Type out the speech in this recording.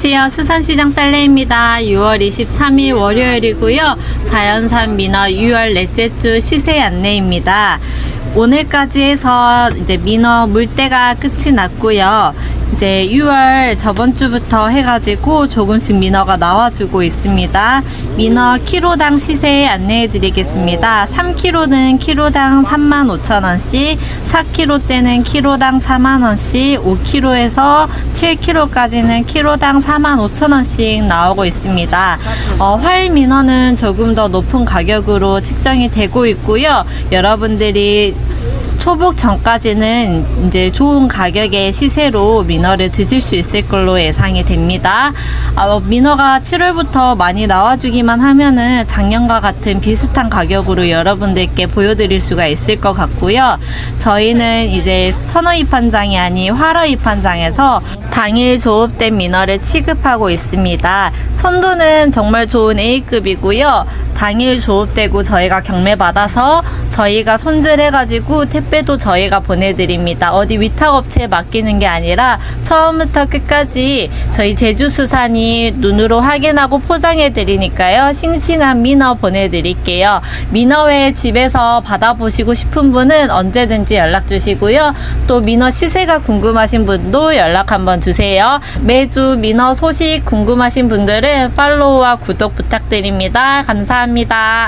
안녕하세요. 수산시장 딸내입니다. 6월 23일 월요일이고요. 자연산 민어 6월 넷째 주 시세 안내입니다. 오늘까지 해서 이제 민어 물때가 끝이 났고요. 이제 6월 저번 주부터 해가지고 조금씩 민어가 나와주고 있습니다. 민어 키로당 시세 안내해 드리겠습니다. 3kg는 키로당 35,000원씩, 4kg 때는 키로당 4만원씩, 5kg에서 7kg까지는 키로당 45,000원씩 나오고 있습니다. 어, 활 민어는 조금 더 높은 가격으로 책정이 되고 있고요. 여러분들이 초복 전까지는 이제 좋은 가격의 시세로 민어를 드실 수 있을 걸로 예상이 됩니다. 아, 민어가 7월부터 많이 나와주기만 하면은 작년과 같은 비슷한 가격으로 여러분들께 보여드릴 수가 있을 것 같고요. 저희는 이제 선어 입판장이 아닌 활어 입판장에서 당일 조업된 민어를 취급하고 있습니다. 선도는 정말 좋은 A급이고요. 당일 조업되고 저희가 경매 받아서 저희가 손질해가지고 택배도 저희가 보내드립니다. 어디 위탁업체에 맡기는 게 아니라 처음부터 끝까지 저희 제주수산이 눈으로 확인하고 포장해드리니까요. 싱싱한 민어 보내드릴게요. 민어회 집에서 받아보시고 싶은 분은 언제든지 연락 주시고요. 또 민어 시세가 궁금하신 분도 연락 한번 주세요. 매주 민어 소식 궁금하신 분들은 팔로우와 구독 부탁드립니다. 감사합니다.